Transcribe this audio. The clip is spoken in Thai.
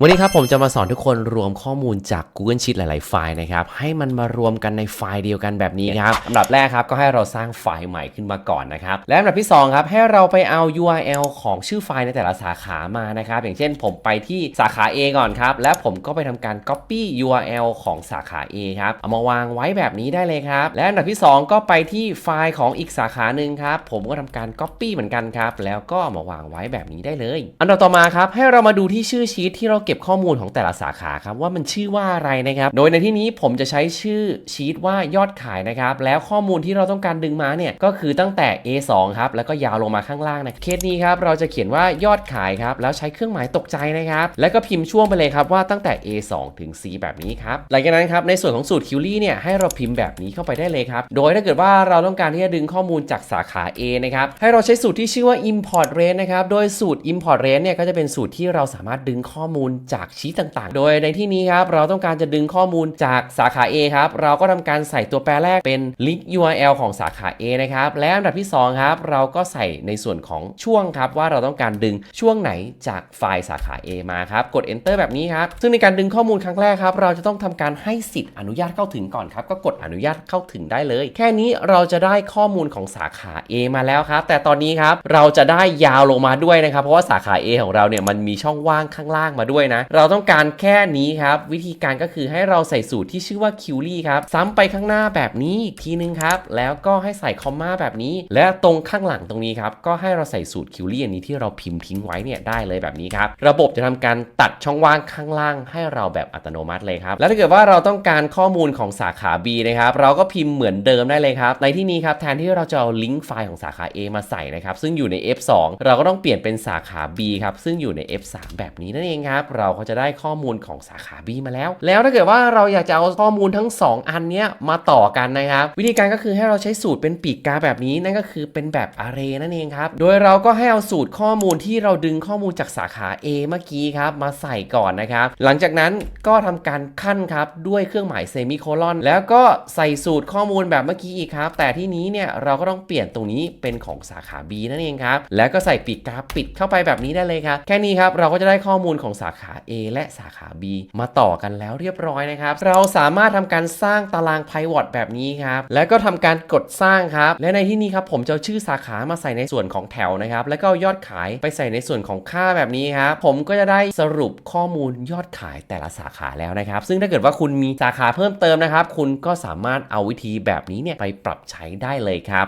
วันนี้ครับผมจะมาสอนทุกคนรวมข้อมูลจาก Google Sheet หลาย ๆ ไฟล์นะครับให้มันมารวมกันในไฟล์เดียวกันแบบนี้ครับอันดับแรกครับก็ให้เราสร้างไฟล์ใหม่ขึ้นมาก่อนนะครับและอันดับที่2ครับให้เราไปเอา URL ของชื่อไฟล์ในแต่ละสาขามานะครับอย่างเช่นผมไปที่สาขา A ก่อนครับและผมก็ไปทำการ Copy URL ของสาขา A ครับเอามาวางไว้แบบนี้ได้เลยครับและอันดับที่ 2 ก็ไปที่ไฟล์ของอีกสาขาหนึ่งครับผมก็ทำการ Copy เหมือนกันครับแล้วก็มาวางไว้แบบนี้ได้เลย อันดับต่อมาครับให้เรามาดูที่ชื่อชีตที่เราเก็บข้อมูลของแต่ละสาขาครับว่ามันชื่อว่าอะไรนะครับ โดยในที่นี้ผมจะใช้ชื่อชีตว่ายอดขายนะครับ แล้วข้อมูลที่เราต้องการดึงมาเนี่ยก็คือตั้งแต่ A2 ครับแล้วก็ยาวลงมาข้างล่างนะเคสนี้ครับเราจะเขียนว่ายอดขายครับแล้วใช้เครื่องหมายตกใจนะครับแล้วก็พิมพ์ช่วงไปเลยครับว่าตั้งแต่ A2 ถึง C แบบนี้ครับหลังจากนั้นครับในส่วนของสูตรคิวรี่เนี่ยให้เราพิมพ์แบบนี้เข้าไปได้เลยครับโดยถ้าเกิดว่าเราต้องการที่จะดึงข้อมูลจากสาขา A นะครับให้เราใช้สูตรที่ชื่อว่า import range นะครับโดยสูตร import range เนี่ยก็จะเป็นสูตรที่เราสามารถดึงข้อมูลจากชีตต่างๆ โดยในที่นี้ครับเราต้องการจะดึงข้อมูลจากสาขา A ครับเราก็ทำการใส่ตัวแปรแรกเป็น link URL ของสาขา A นะครับและอันดับที่สองครับเราก็ใส่ในส่วนของช่วงครับว่าเราต้องการดึงช่วงไหนจากไฟล์สาขา A มาครับกด enter แบบนี้ครับซึ่งในการดึงข้อมูลครั้งแรกครับเราจะต้องทำการให้สิทธิ์อนุญาตเข้าถึงก่อนครับก็กดอนุญาตเข้าถึงได้เลย แค่นี้เราจะได้ข้อมูลของสาขา A มาแล้วครับ แต่ตอนนี้ครับเราจะได้ยาวลงมาด้วยนะครับ เพราะว่าสาขา A ของเราเนี่ยมันมีช่องว่างข้างล่างมาด้วยนะ เราต้องการแค่นี้ครับ วิธีการก็คือให้เราใส่สูตรที่ชื่อว่า q l y ครับ ซ้ำไปข้างหน้าแบบนี้อีกทีนึงครับ แล้วก็ให้ใส่คอมมาแบบนี้ และตรงข้างหลังตรงนี้ครับ ก็ให้เราใส่สูตร q l y อันนี้ที่เราพิมพ์ทิ้งไว้เนี่ยได้เลยแบบนี้ครับ ระบบจะทำการตัดช่องว่างข้างล่างให้เราแบบอัตโนมัติเลยครับ แล้วถ้าเกิดว่าเราต้องการข้อมูลของสาขา B นะครับ เราก็พิมพ์เหมือนเดิมได้เลยครับ ในที่นี้ครับแทนที่เราจะเอาลิงก์ไฟล์ของสาขา A มาใส่นะครับ ซึ่งอยู่ใน F2 เราก็ต้องเปลี่ยนเป็นสาขา B ครับ ซึ่งอยู่ใน F3 แบบนี้นั่นเองครับเราก็จะได้ข้อมูลของสาขา B มาแล้ว แล้วถ้าเกิดว่าเราอยากจะเอาข้อมูลทั้ง 2 อันเนี้ยมาต่อกันนะครับ วิธีการก็คือให้เราใช้สูตรเป็นปีกกาแบบนี้นั่นก็คือเป็นแบบ array นั่นเองครับ โดยเราก็ให้เอาสูตรข้อมูลที่เราดึงข้อมูลจากสาขา A เมื่อกี้ครับมาใส่ก่อนนะครับ หลังจากนั้นก็ทำการขั้นครับด้วยเครื่องหมายเซมิโคลอนแล้วก็ใส่สูตรข้อมูลแบบเมื่อกี้อีกครับ แต่ที่นี้เนี่ยเราก็ต้องเปลี่ยนตรงนี้เป็นของสาขา B นั่นเองครับ แล้วก็ใส่ปีกกาปิดเข้าไปแบบนี้ได้เลยครับ แค่นี้ครับเราก็จะได้ข้อมูลของสาขาขา A และสาขา B มาต่อกันแล้วเรียบร้อยนะครับ เราสามารถทำการสร้างตาราง pivot แบบนี้ครับ แล้วก็ทำการกดสร้างครับ และในที่นี้ครับผมจะชื่อสาขามาใส่ในส่วนของแถวนะครับ แล้วก็ยอดขายไปใส่ในส่วนของค่าแบบนี้ครับ ผมก็จะได้สรุปข้อมูลยอดขายแต่ละสาขาแล้วนะครับ ซึ่งถ้าเกิดว่าคุณมีสาขาเพิ่มเติมนะครับ คุณก็สามารถเอาวิธีแบบนี้เนี่ยไปปรับใช้ได้เลยครับ